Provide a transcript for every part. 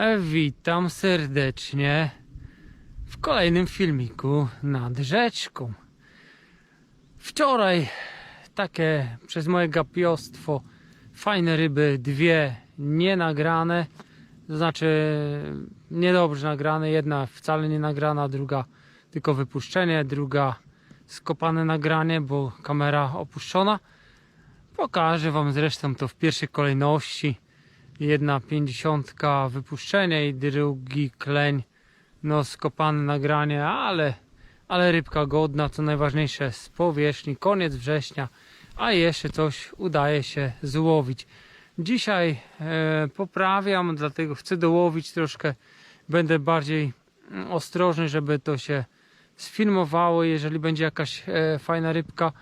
E, Witam serdecznie w kolejnym filmiku nad rzeczką. Wczoraj takie przez moje gapiostwo fajne ryby, dwie nienagrane, to znaczy niedobrze nagrane, jedna wcale nie nagrana, druga tylko wypuszczenie, druga skopane nagranie, bo kamera opuszczona. Pokażę Wam zresztą to w pierwszej kolejności. Jedna pięćdziesiątka wypuszczenie i drugi kleń, no skopane nagranie, ale, ale rybka godna, co najważniejsze z powierzchni, koniec września, a jeszcze coś udaje się złowić. Dzisiaj e, poprawiam, dlatego chcę dołowić troszkę, będę bardziej mm, ostrożny, żeby to się sfilmowało, jeżeli będzie jakaś e, fajna rybka.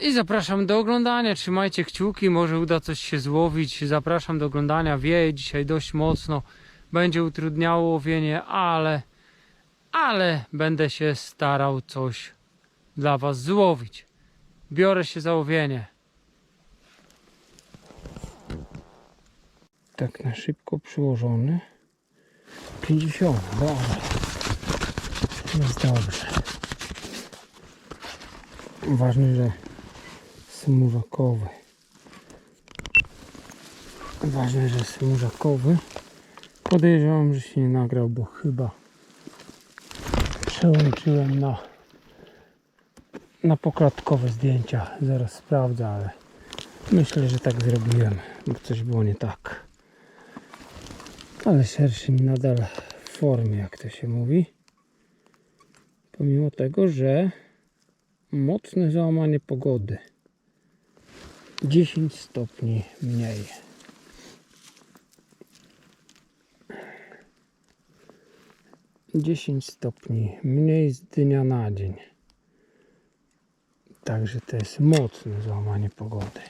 I zapraszam do oglądania. Trzymajcie kciuki, może uda coś się złowić. Zapraszam do oglądania. Wieje dzisiaj dość mocno. Będzie utrudniało łowienie, ale ale będę się starał coś dla Was złowić. Biorę się za łowienie. Tak na szybko przyłożony. 50, dobra. Jest dobrze. Ważne, że smurzakowy. Ważne, że smurzakowy. Podejrzewam, że się nie nagrał, bo chyba przełączyłem na na poklatkowe zdjęcia. Zaraz sprawdzę, ale myślę, że tak zrobiłem, bo coś było nie tak. Ale szerszym nadal w formie, jak to się mówi. Pomimo tego, że mocne załamanie pogody. 10 stopni mniej. Dziesięć stopni mniej z dnia na dzień. Także to jest mocne załamanie pogody.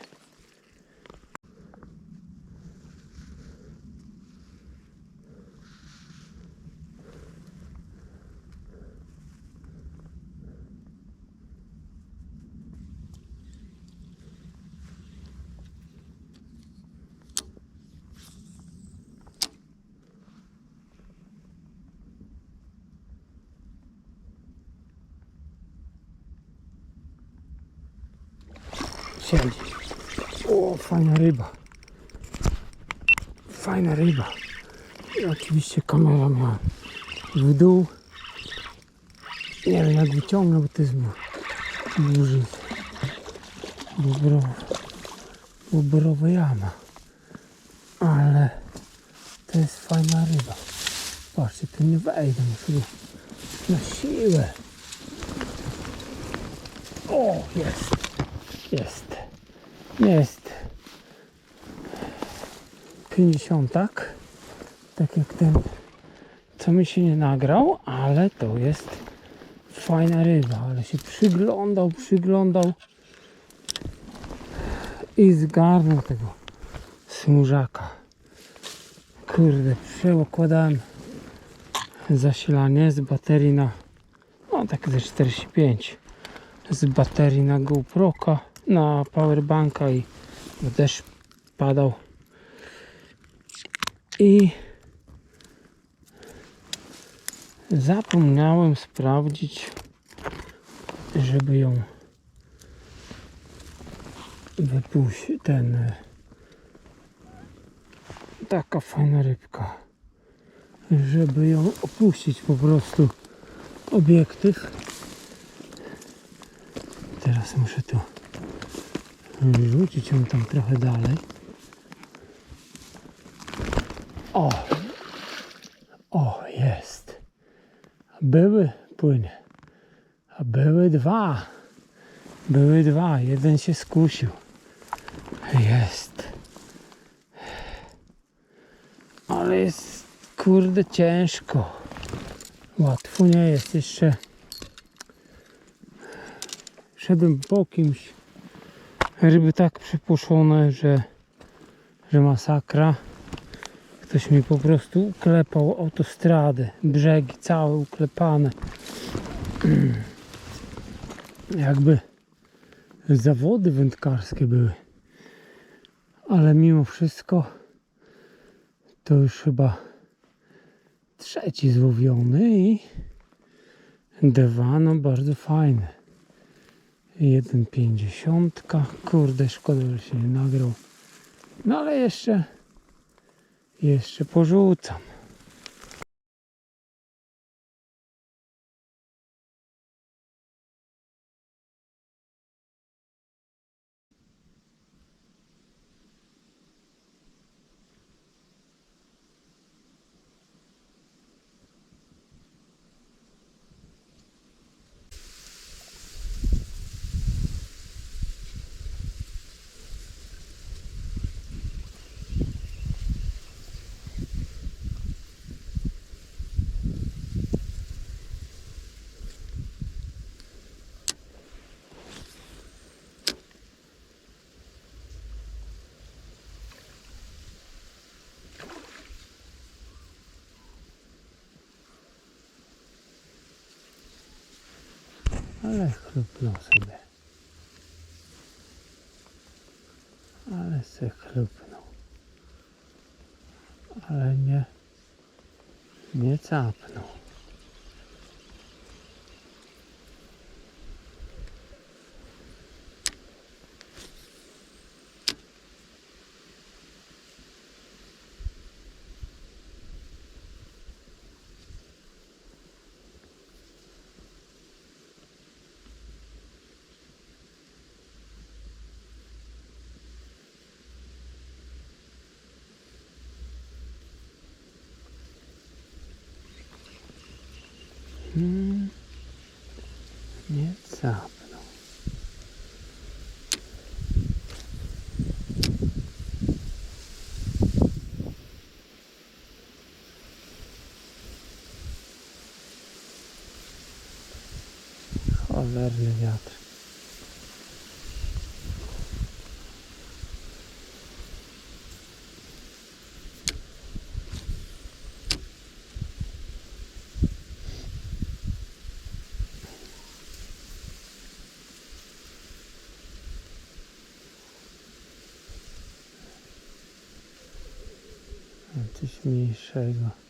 Siedzi. O, fajna ryba. Fajna ryba. I oczywiście kamera miała w dół. Nie wiem jak wyciągnę, bo to jest burzy. Bobrowa. Bobrowa jama. Ale to jest fajna ryba. Patrzcie, tu nie wejdę. Muszę go na siłę. O, jest. Jest. Jest. 50 tak. Tak jak ten, co mi się nie nagrał, ale to jest fajna ryba, ale się przyglądał, przyglądał i zgarnął tego smużaka. Kurde, przeokładałem zasilanie z baterii na no tak ze 45 z baterii na GoProka, na powerbanka i deszcz padał. I zapomniałem sprawdzić, żeby ją wypuścić. Ten e, taka fajna rybka, żeby ją opuścić po prostu obiektyw. Teraz muszę tu rzucić ją tam trochę dalej. O! O, jest. Były płynie. A były dwa. Były dwa. Jeden się skusił. Jest. Ale jest kurde ciężko. Łatwo nie jest jeszcze szedłem po kimś. Ryby tak przypuszczone, że, że masakra. Ktoś mi po prostu uklepał autostradę. Brzegi całe uklepane. Jakby zawody wędkarskie były. Ale mimo wszystko to już chyba Trzeci złowiony i dwa, no bardzo fajne. Jeden pięćdziesiątka. Kurde, szkoda, że się nie nagrał. No ale jeszcze, jeszcze porzucam. Ale chlupnął sobie. Ale se chlupnął. Ale nie, nie capnął. Hmm. Nie capnął. Cholerny wiatr. Coś mniejszego.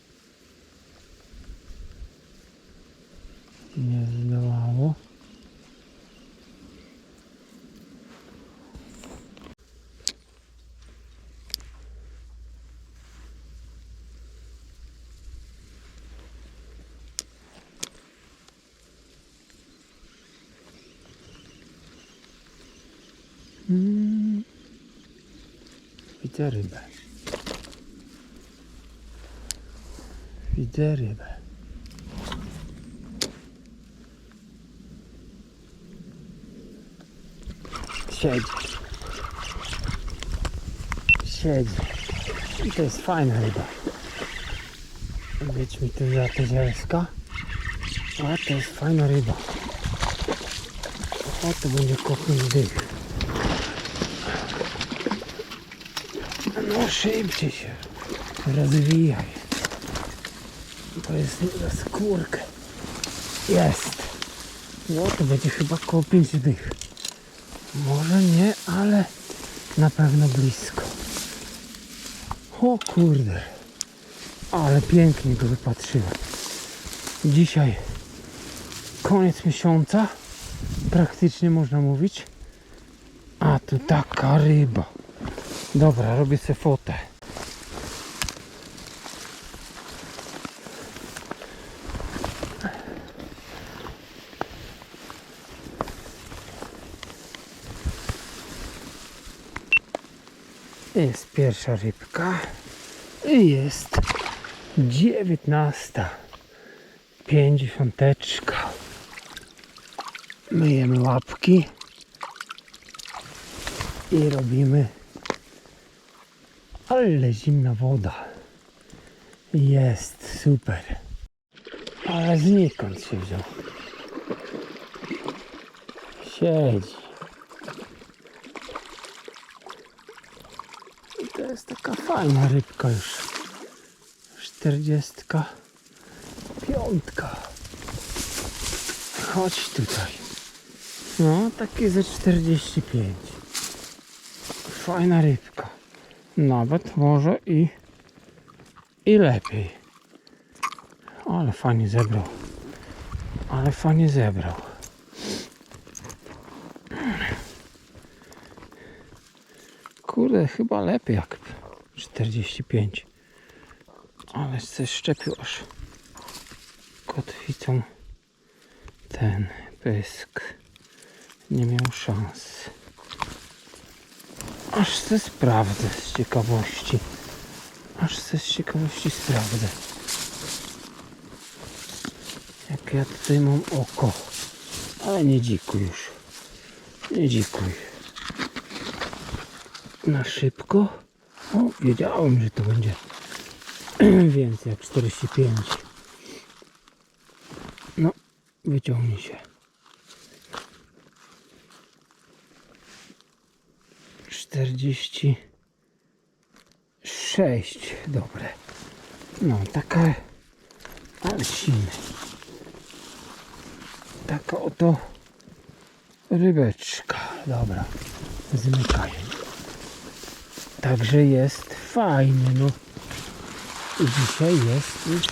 Widzę rybę. Widzę rybę. Siedzi. Siedzi. I to jest fajna ryba. Wiedź mi tu za te zielska. A to jest fajna ryba. O, to będzie kopnąć dych. No szybciej się rozwijaj. To jest za skórkę. Jest. No to będzie chyba koło 5 dych. Może nie, ale na pewno blisko. O kurde. Ale pięknie go wypatrzyłem. Dzisiaj koniec miesiąca. Praktycznie można mówić. A tu taka ryba. Dobra, robię sobie fotę. Jest pierwsza rybka i jest dziewiętnasta pięćdziesiąteczka. Myjemy łapki i robimy ale zimna woda. Jest super. Ale znikąd się wziął. Siedzi. I to jest taka fajna rybka już. Czterdziestka. Piątka. Chodź tutaj. No, takie ze 45. Fajna rybka. Nawet może i, i lepiej. Ale fajnie zebrał. Ale fajnie zebrał. Kurde, chyba lepiej jak 45. Ale się szczepił aż kotwicą ten pysk. Nie miał szans. Aż se sprawdzę z ciekawości. Aż se z ciekawości sprawdzę. Jak ja tutaj mam oko. Ale nie dzikuj już. Nie dzikuj. Na szybko. O, wiedziałem, że to będzie więcej jak 45. No, wyciągnij się. 46. Dobre. No, taka. Ale silny. Taka oto rybeczka. Dobra. Zmykaj. Także jest fajnie. No. Dzisiaj jest już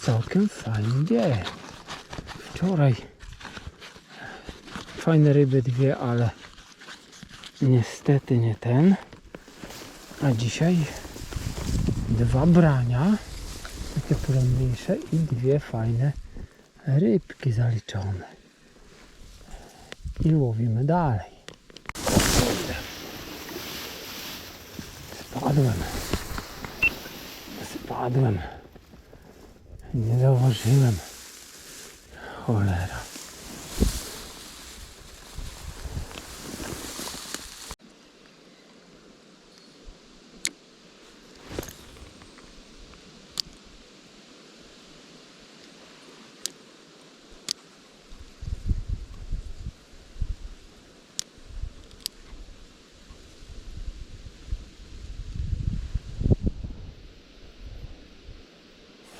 całkiem fajny dzień. Wczoraj fajne ryby dwie, ale niestety nie ten. A dzisiaj dwa brania, takie porządniejsze i dwie fajne rybki zaliczone. I łowimy dalej. Spadłem. Spadłem. Nie zauważyłem. Cholera.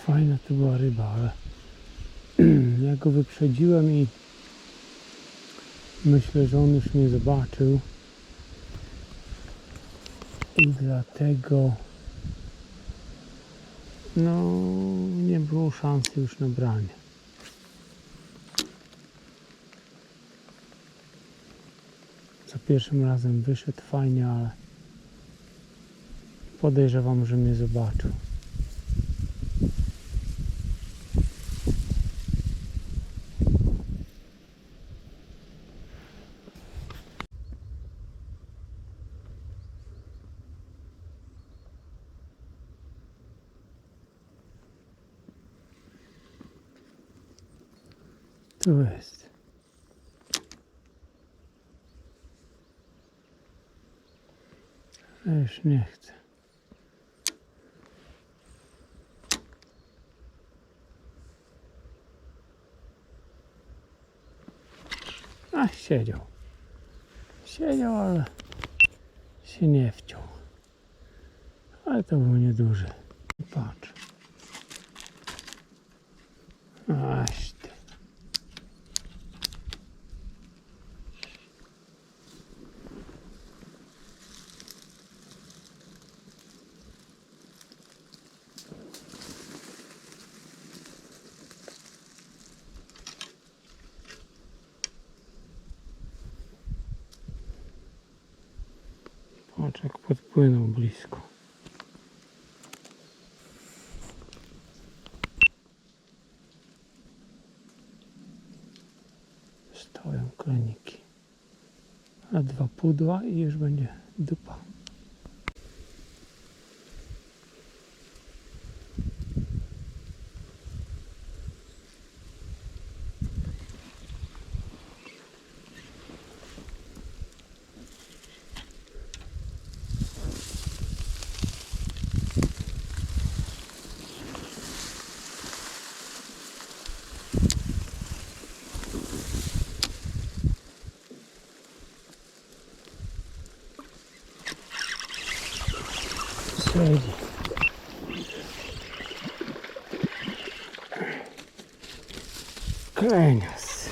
Fajna to była ryba, ale ja go wyprzedziłem i myślę, że on już mnie zobaczył. I dlatego no nie było szansy już na branie. Za pierwszym razem wyszedł fajnie, ale podejrzewam, że mnie zobaczył. Tu jest. Ja Już nie chcę. A siedział. Siedział, ale się nie wciął. Ale to był nieduży. Jak podpłynął blisko. Stoją kleniki. A dwa pudła i już będzie dupa. Siedzi. Klenias.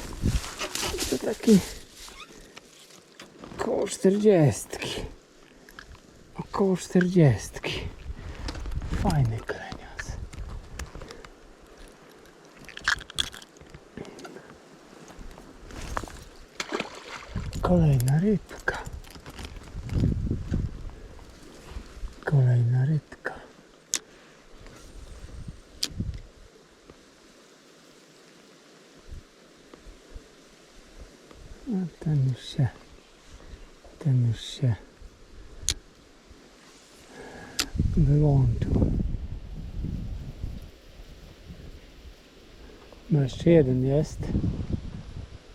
To taki około czterdziestki. Około czterdziestki. Fajny klenias. Kolejna rybka. Kolejna rybka. A ten już się, ten już się wyłączył. No jeszcze jeden jest,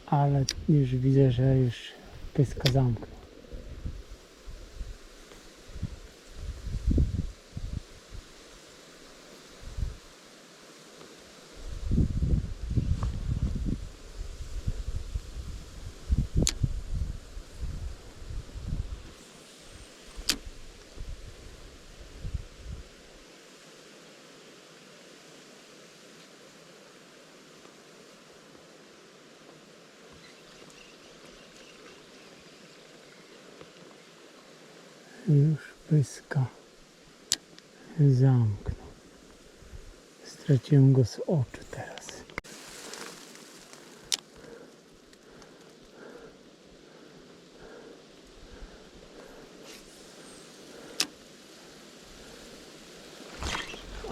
ale już widzę, że już pyska zamknął. Już pyska zamknął. Straciłem go z oczu teraz.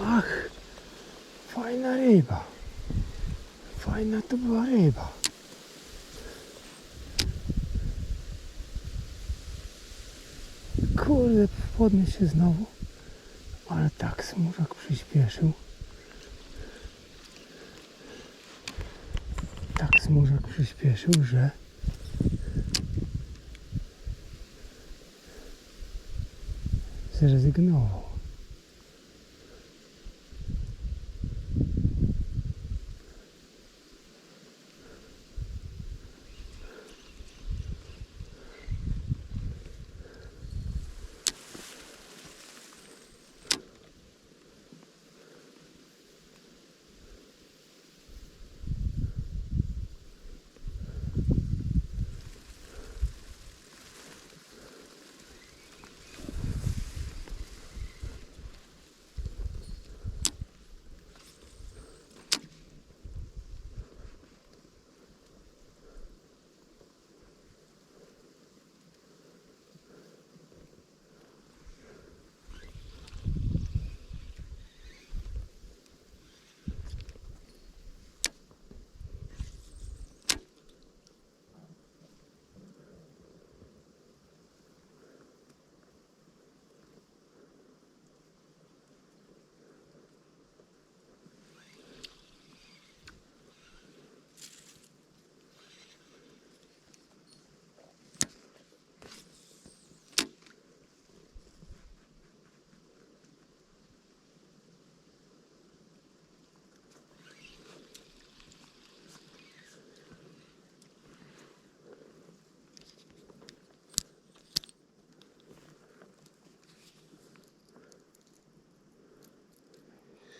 Ach, fajna ryba. Fajna to była ryba. Kurde, podnieś się znowu. Ale tak smużak przyspieszył. Tak smużak przyspieszył, że zrezygnował.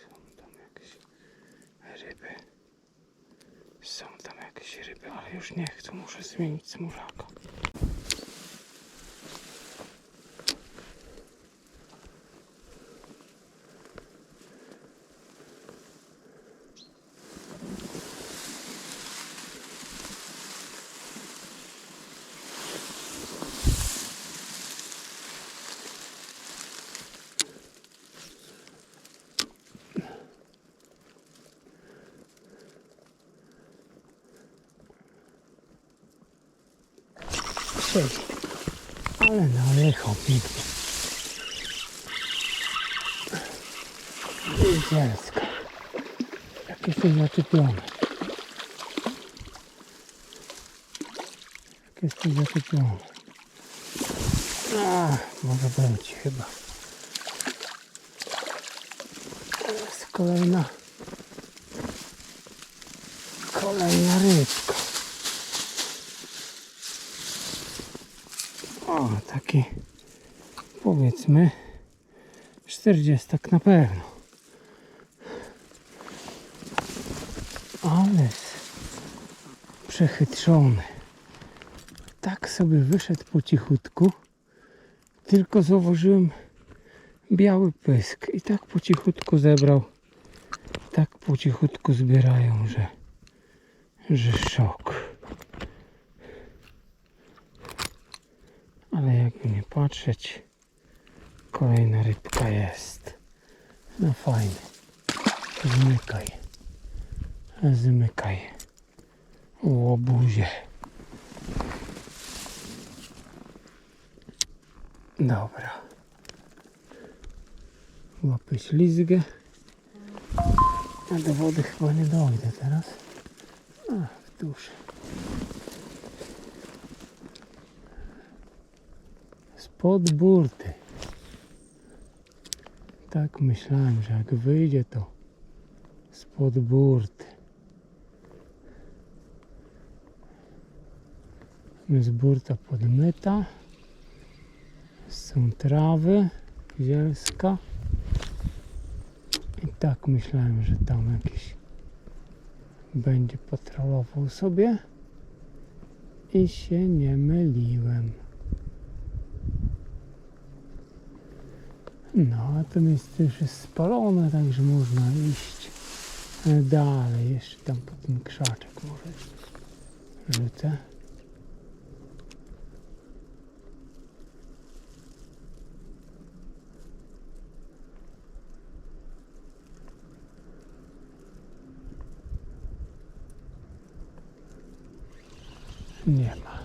Są tam jakieś ryby. Są tam jakieś ryby, ale już nie chcę. Muszę zmienić smużaka. Siedzi. Ale nalechał pięknie. Dziecko. Jak jesteś zaczepiony. Jak jesteś zaczepiony. A, może być chyba. Teraz kolejna. Kolejna rybka. O, taki powiedzmy 40 tak na pewno. Ale przechytrzony. Tak sobie wyszedł po cichutku. Tylko zauważyłem biały pysk i tak po cichutku zebrał. Tak po cichutku zbierają, że, że szok. Ale jakby nie patrzeć, kolejna rybka jest. No fajny. Zmykaj. Zmykaj. Łobuzie. Dobra. Łapę ślizgę. A do wody chyba nie dojdę teraz. A, w duszy. Spod burty. Tak myślałem, że jak wyjdzie to spod burty. Jest burta podmyta. Są trawy, zielska. I tak myślałem, że tam jakiś będzie patrolował sobie. I się nie myliłem. No, a to miejsce już jest spalone, także można iść dalej. Jeszcze tam pod ten krzaczek może rzucę. Nie ma.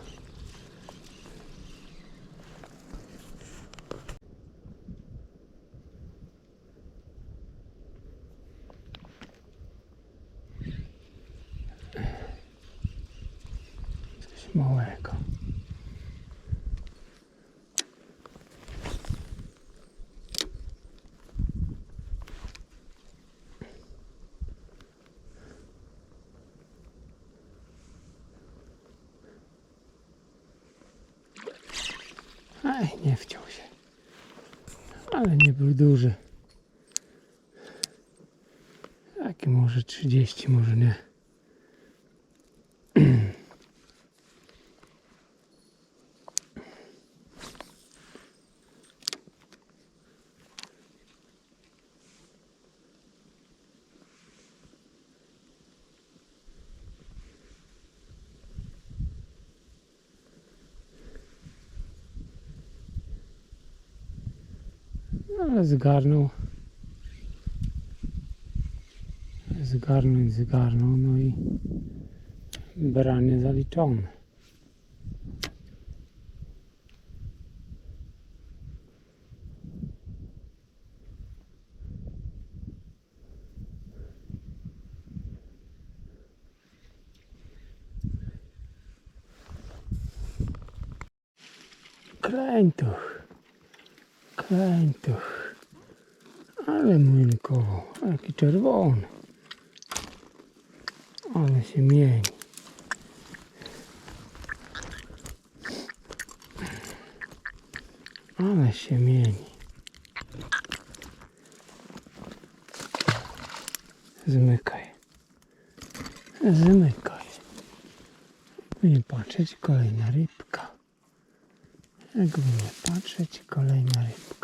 Coś małego. Ej, nie wciął się. Ale nie był duży. Taki może 30, może nie. Ale zgarnął. I zgarnął, no i branie zaliczone. Klętuch. Klętuch. Ale młynkowo. Jaki czerwony. Ale się mieni. Ale się mieni. Zmykaj. Zmykaj. Nie patrzeć, kolejna rybka. Jakby nie patrzeć, kolejna rybka.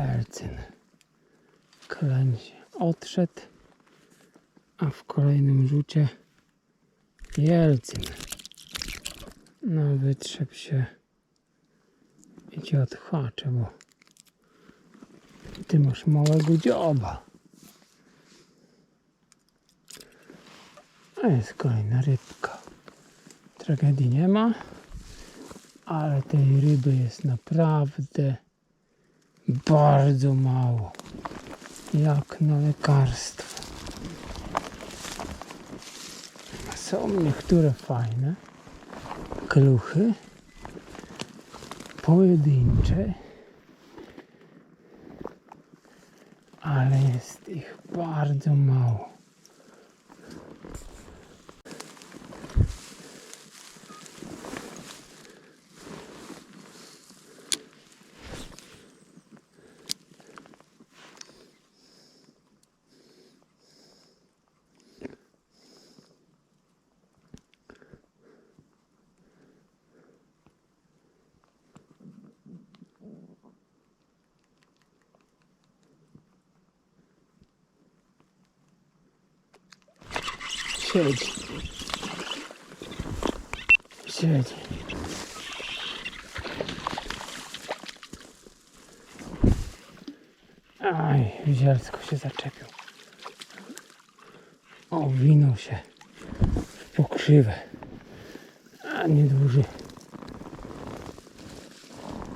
Jelcyn. Kleń się odszedł, a w kolejnym rzucie Jelcyn. No wytrzep się i cię odhaczę, bo ty masz małego dzioba. A jest kolejna rybka. Tragedii nie ma, ale tej ryby jest naprawdę bardzo mało. Jak na lekarstwo. Są niektóre fajne kluchy, pojedyncze, ale jest ich bardzo mało. Siedzi. Siedzi. Aj, widzielsko się zaczepił. Owinął się w pokrzywę. A nieduży.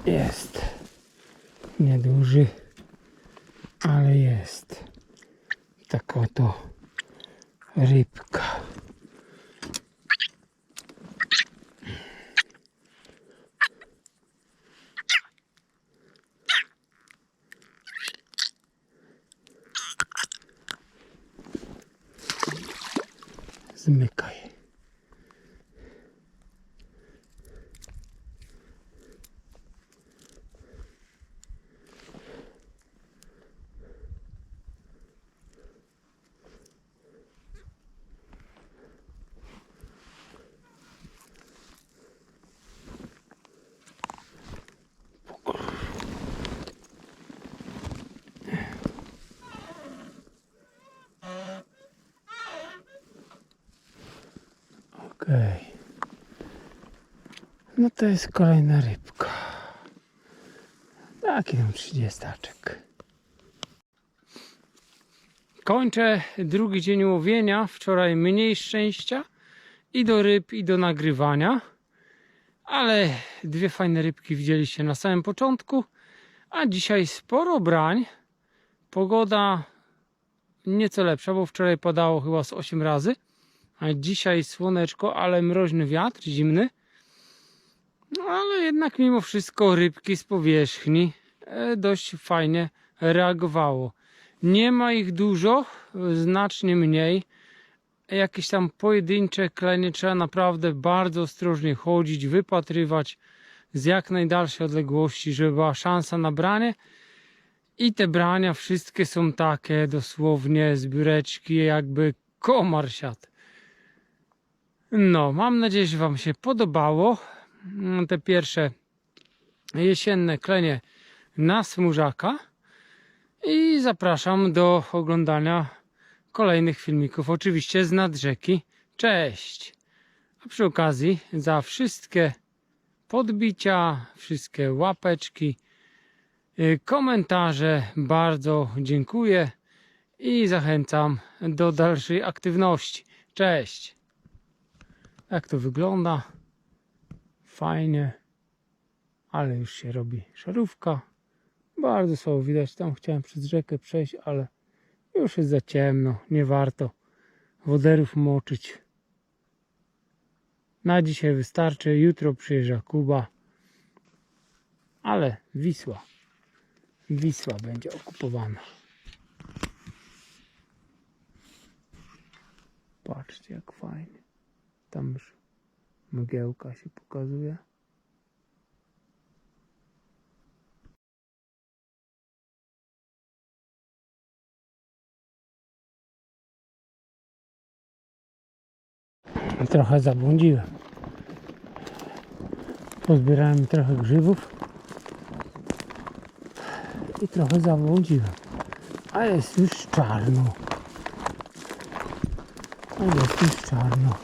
Jest. Nieduży. Ale jest. Tak oto rybka. Zmykaj. Okej. No to jest kolejna rybka. Taki tam trzydziestaczek. Kończę drugi dzień łowienia. Wczoraj mniej szczęścia i do ryb, i do nagrywania. Ale dwie fajne rybki widzieliście na samym początku. A dzisiaj sporo brań. Pogoda nieco lepsza, bo wczoraj padało chyba z 8 razy. A dzisiaj słoneczko, ale mroźny wiatr, zimny. No ale jednak mimo wszystko rybki z powierzchni e, dość fajnie reagowało. Nie ma ich dużo, znacznie mniej. Jakieś tam pojedyncze klenie trzeba naprawdę bardzo ostrożnie chodzić, wypatrywać z jak najdalszej odległości, żeby była szansa na branie. I te brania wszystkie są takie dosłownie zbióreczki, jakby komar siadł. No, mam nadzieję, że Wam się podobało. Mm, Te pierwsze jesienne klenie na smużaka. I zapraszam do oglądania kolejnych filmików, oczywiście z nad rzeki. Cześć! A przy okazji za wszystkie podbicia, wszystkie łapeczki, y, komentarze bardzo dziękuję i zachęcam do dalszej aktywności. Cześć! Jak to wygląda? Fajnie, ale już się robi szarówka. Bardzo słabo widać. Tam chciałem przez rzekę przejść, ale już jest za ciemno. Nie warto woderów moczyć. Na dzisiaj wystarczy. Jutro przyjeżdża Kuba. Ale Wisła. Wisła będzie okupowana. Patrzcie jak fajnie. Tam już mgiełka się pokazuje. Trochę zabłądziłem. Pozbierałem trochę grzybów i trochę zabłądziłem. A jest już czarno. A jest już czarno.